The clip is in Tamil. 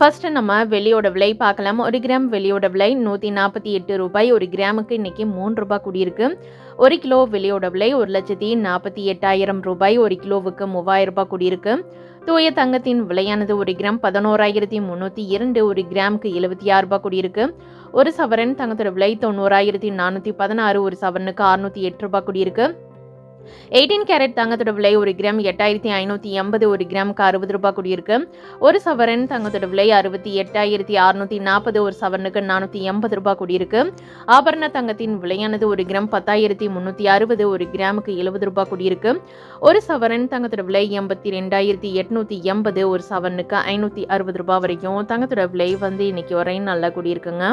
ஃபர்ஸ்ட்டு நம்ம வெளியோட விலை பார்க்கலாம். ஒரு கிராம் வெளியோட விலை நூற்றி நாற்பத்தி எட்டு ரூபாய். ஒரு கிராமுக்கு இன்றைக்கி மூன்று ரூபாய் கூடியிருக்கு. ஒரு கிலோ வெளியோட விலை ஒரு லட்சத்தி நாற்பத்தி எட்டாயிரம் ரூபாய். ஒரு கிலோவுக்கு மூவாயிரம் ரூபாய் கூடியிருக்கு. தூய தங்கத்தின் விலையானது ஒரு கிராம் பதினோராயிரத்தி முந்நூற்றி இரண்டு. ஒரு கிராமுக்கு எழுபத்தி ஆறு ரூபாய் கூடியிருக்கு. ஒரு சவரன் தங்கத்தோட விலை தொண்ணூறாயிரத்தி நானூற்றி பதினாறு. ஒரு சவரனுக்கு அறுநூற்றி எட்டு ரூபாய் கூடியிருக்கு. எயிட்டீன் கேரட் தங்கத்தோட விலை ஒரு கிராம் எட்டாயிரத்தி ஐநூற்றி எண்பது ஒரு கிராமுக்கு அறுபது ரூபாய் கூடியிருக்கு. ஒரு சவரன் தங்கத்தோட விலை அறுபத்தி எட்டாயிரத்தி அறுநூற்றி நாற்பது ஒரு சவரனுக்கு நானூற்றி எண்பது ரூபாய் கூடியிருக்கு. ஆபரண தங்கத்தின் விலையானது ஒரு கிராம் பத்தாயிரத்தி முந்நூற்றி அறுபது ஒரு கிராமுக்கு எழுபது ரூபாய் கூடியிருக்கு. ஒரு சவரன் தங்கத்தோட விலை எண்பத்தி ரெண்டாயிரத்தி எட்நூற்றி எண்பது ஒரு சவரனுக்கு ஐநூற்றி அறுபது ரூபாய் வரைக்கும் தங்கத்தோட விலை வந்து இன்னைக்கு வரையும் நல்லா கூடியிருக்குங்க.